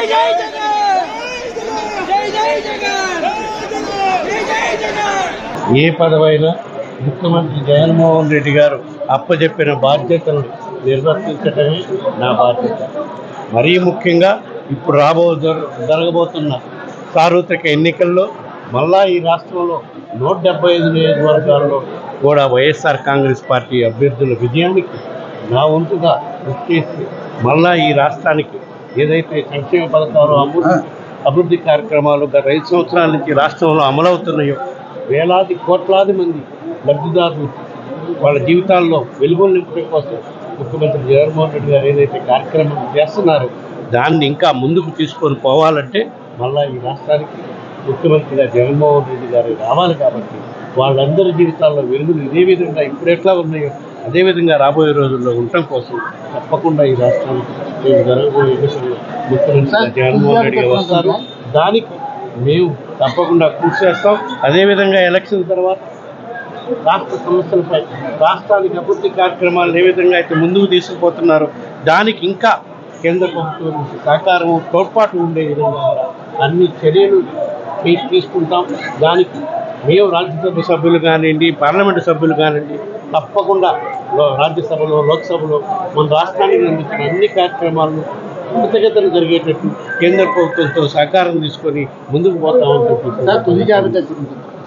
జై జై జగన్! జై జై జగన్ జై జై జగన్ ఏ పదవైనా ముఖ్యమంత్రి జగన్మోహన్ రెడ్డి గారు అప్పచెప్పిన బాధ్యతను నిర్వర్తించటమే నా బాధ్యత. మరీ ముఖ్యంగా ఇప్పుడు రాబో జరగబోతున్న సార్వత్రిక ఎన్నికల్లో మళ్ళా ఈ రాష్ట్రంలో నూట డెబ్బై ఐదు నియోజకవర్గాల్లో కూడా వైఎస్ఆర్ కాంగ్రెస్ పార్టీ అభ్యర్థుల విజయానికి నా వంతుగా కృషి చేసి మళ్ళా ఈ రాష్ట్రానికి ఏదైతే సంక్షేమ పథకాలు అభివృద్ధి అభివృద్ధి కార్యక్రమాలు గత ఐదు సంవత్సరాల నుంచి రాష్ట్రంలో అమలవుతున్నాయో వేలాది కోట్లాది మంది లబ్ధిదారులు వాళ్ళ జీవితాల్లో వెలుగులు నింపడం కోసం ముఖ్యమంత్రి జగన్మోహన్ రెడ్డి గారు ఏదైతే కార్యక్రమం చేస్తున్నారో దాన్ని ఇంకా ముందుకు తీసుకొని పోవాలంటే మళ్ళా ఈ రాష్ట్రానికి ముఖ్యమంత్రిగా జగన్మోహన్ రెడ్డి గారు రావాలి కాబట్టి వాళ్ళందరి జీవితాల్లో వెలుగులు ఇదే విధంగా ఇప్పుడు ఎట్లా ఉన్నాయో అదే విధంగా రాబోయే రోజుల్లో ఉండటం కోసం తప్పకుండా ఈ రాష్ట్రానికి జరగబోయే ముఖ్యమంత్రి జగన్మోహన్ రెడ్డి గారు వస్తారు. దానికి మేము తప్పకుండా కృషి చేస్తాం. అదేవిధంగా ఎలక్షన్ తర్వాత రాష్ట్ర సమస్యలపై రాష్ట్రానికి అభివృద్ధి కార్యక్రమాలు ఏ విధంగా అయితే ముందుకు తీసుకుపోతున్నారో దానికి ఇంకా కేంద్ర ప్రభుత్వం నుంచి సహకారం తోడ్పాటు ఉండే విధంగా అన్ని చర్యలు తీసుకుంటాం. దానికి మేము రాజ్యసభ సభ్యులు కానివ్వండి పార్లమెంటు సభ్యులు కానివ్వండి తప్పకుండా రాజ్యసభలో లోక్సభలో మన రాష్ట్రానికి నిర్మించిన అన్ని కార్యక్రమాలను కృతజ్ఞతలు జరిగేటట్టు కేంద్ర ప్రభుత్వంతో సహకారం తీసుకొని ముందుకు పోతామని చెప్పి సార్ తుది జాబితా చూపించారు